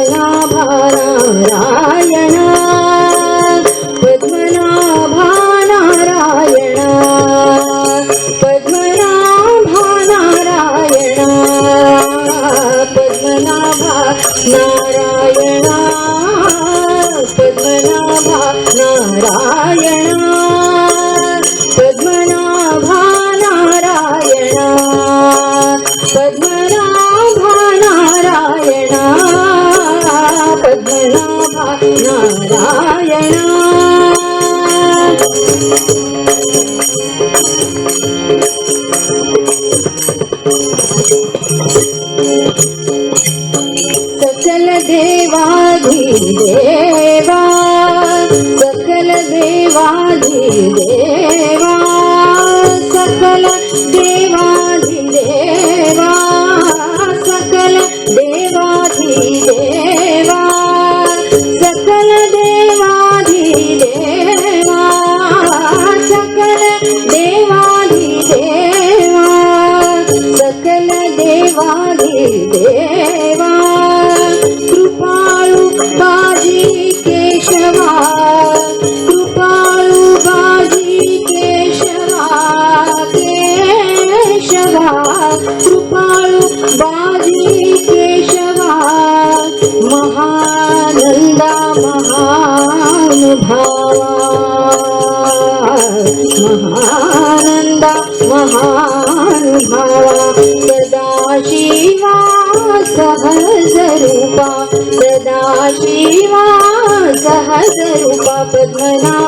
पद्मनाभानारायण पद्मनाभानारायण पद्मनाभानारायण Padmanabha Lala.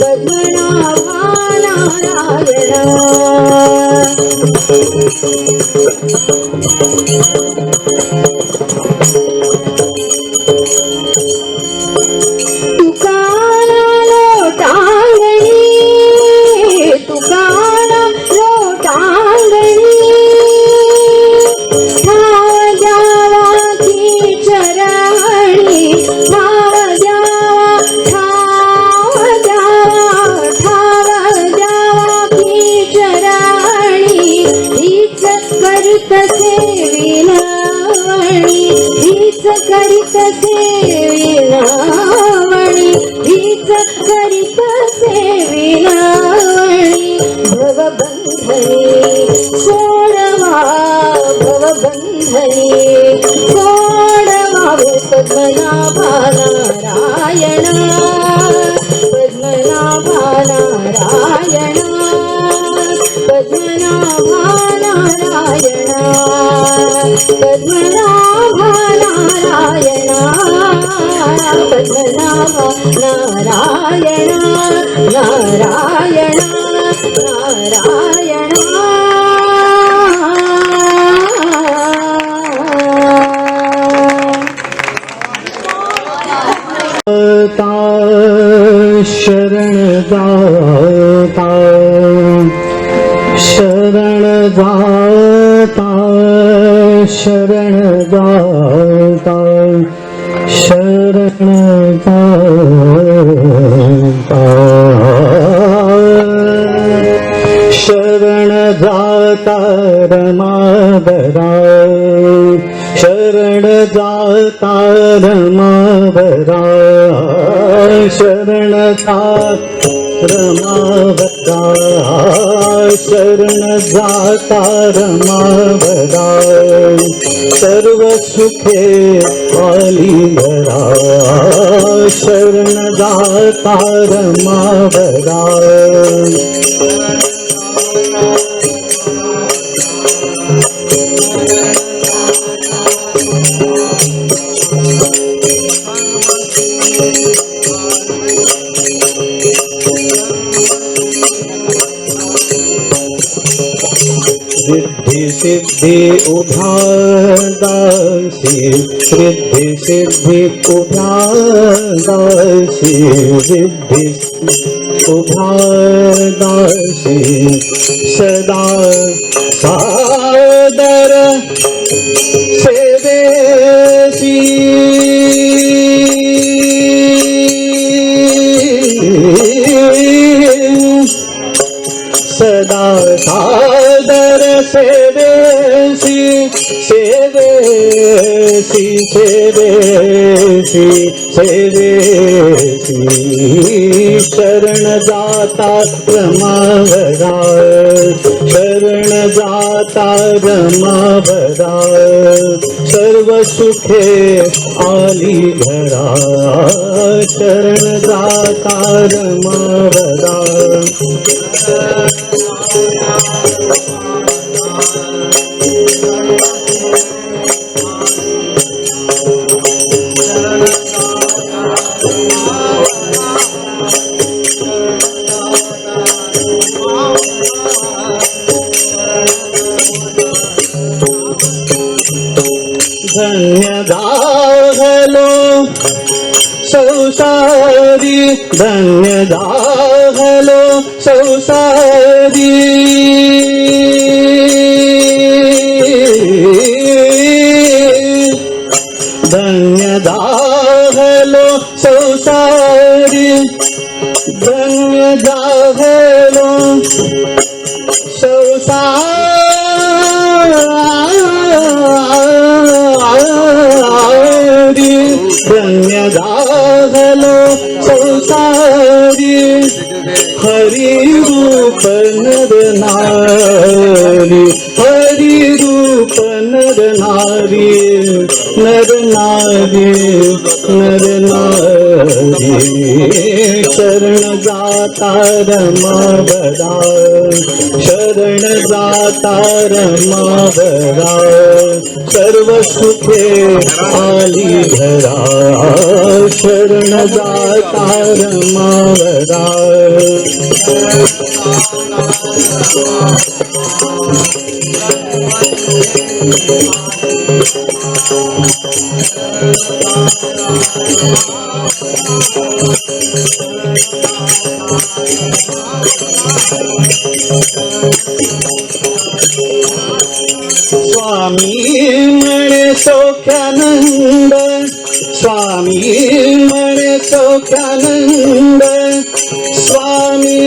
Padmanabha Narayana Padmanabha Narayana Padmanabha Narayana Padmanabha Narayana Narayana Narayana. तारमावरा शरण तारमावरा शरण तारमावरा सर्व सुखे वालीवरा शरण तारमावरा सिद्धी सिद्धि दासी सिद्धि उभा दासी रिद्धी दासी सदा सादर सेवेसी सेवेसी सेवेसी सेवेसी शरण जाता रमावरा शरण जाता रमावरा सर्व सुखे आली घरा शरण जाता रमावरा ಹರಿರೂಪನದ ನಾರಿ ಹರಿರೂಪನದ ನಾರಿ नर नारी नर नारी शरण जाता रमावरा शरण जाता रमावरा सर्व सुखे आली भरा शरण जाता रमा बरा Thank you. സ്വാമി സൗഖ്യാനന്ദ സ്വാമി സൗഖ്യാനന്ദ സ്വാമി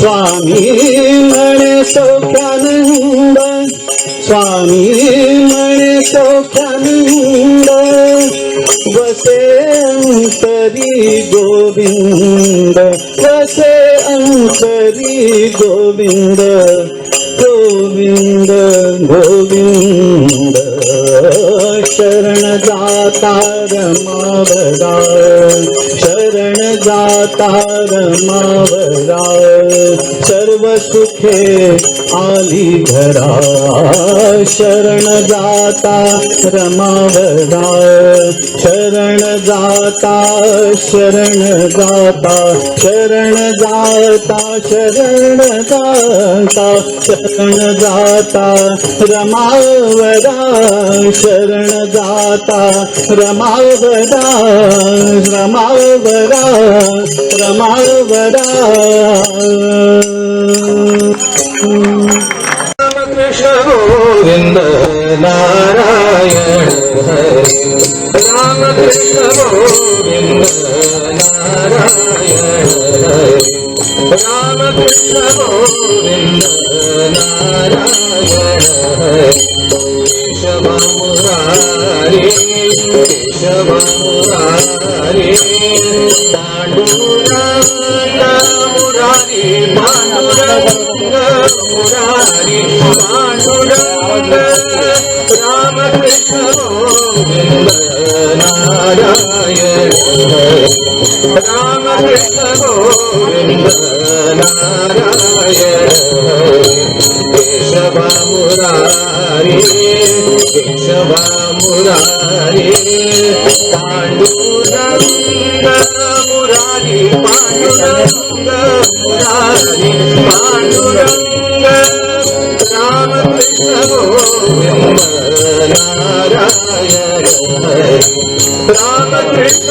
స్వామి మనసోకానంద స్వామి మనసోకానంద వసే అంతరి గోవింద వసే అంతరి గోవింద గోవింద గోవింద. शरण जाता रमावरा शरण जाता रमावरा सर्व सुखे आली घरा शरण जाता रमावरा शरण जाता शरण जाता शरण जाता शरण जाता शरण जाता रमावरा शरण जाता रमावरा रमावरा रमावरा कृष्ण गोविंद नारायण। राम कृष्ण गोविंद नारायण। राम कृष्ण गोविंद नारायण मुरारी केशव मुरारी मुरारी मुरारी पांडुरंग పాండురంగ మురారి పాండురంగ రామకృష్ణ గోవింద నారాయణ రామకృష్ణ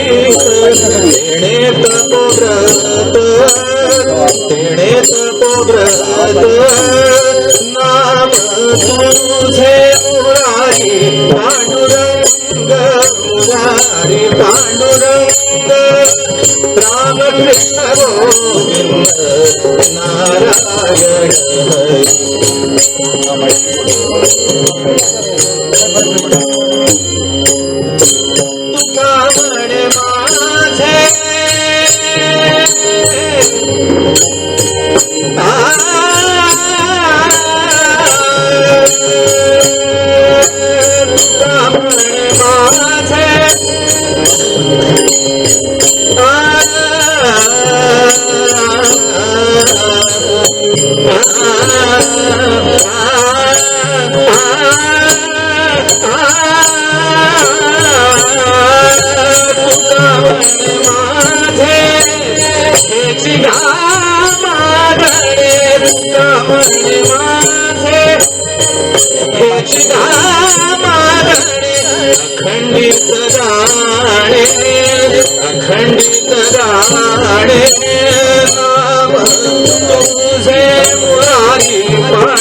तेणे तपोव्रत तेणे तपोव्रत नाम तुझे मुरारी पांडुरंग मुरारी पांडुरंग रामकृष्ण गोविंद नारायण हरी। अखंडित राणे अखंडित राणे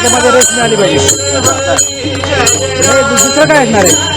त्यामध्ये रेस मिळाली पाहिजे दुसरं काय असणार आहे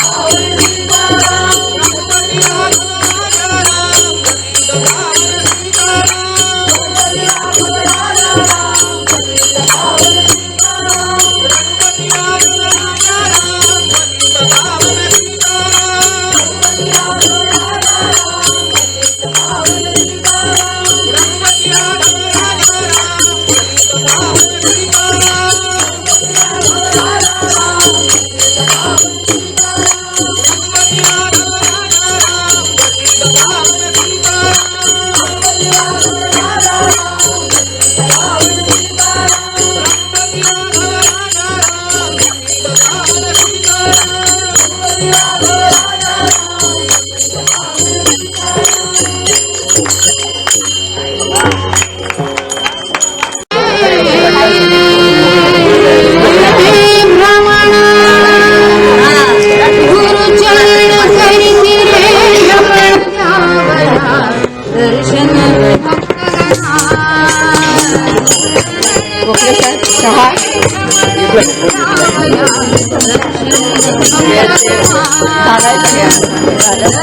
Oh,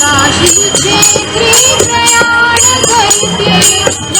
काशीचे त्रिप्रयाण कैते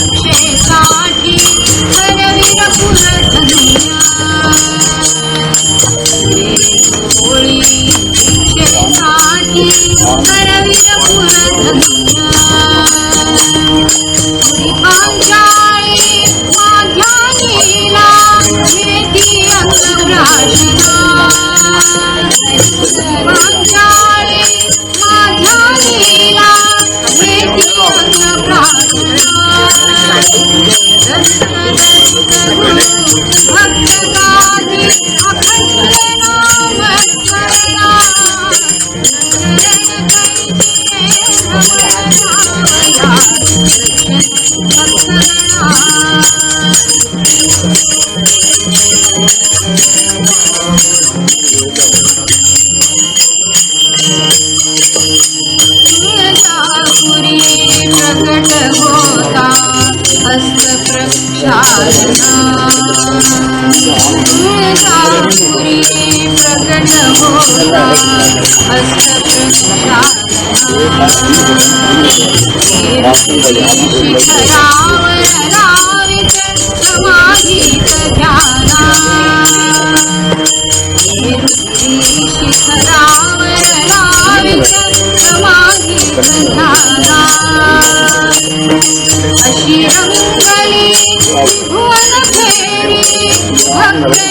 पुरी प्रगट होता हस्तकृष्णाला शिखरावर लावित समाधीत भक्त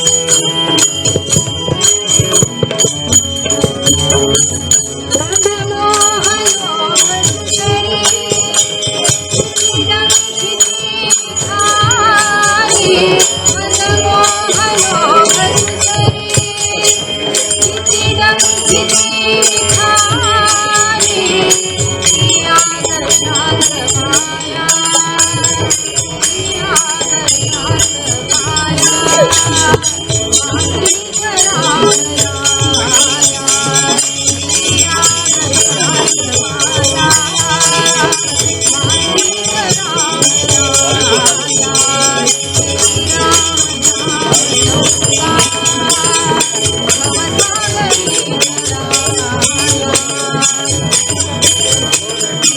Thank you.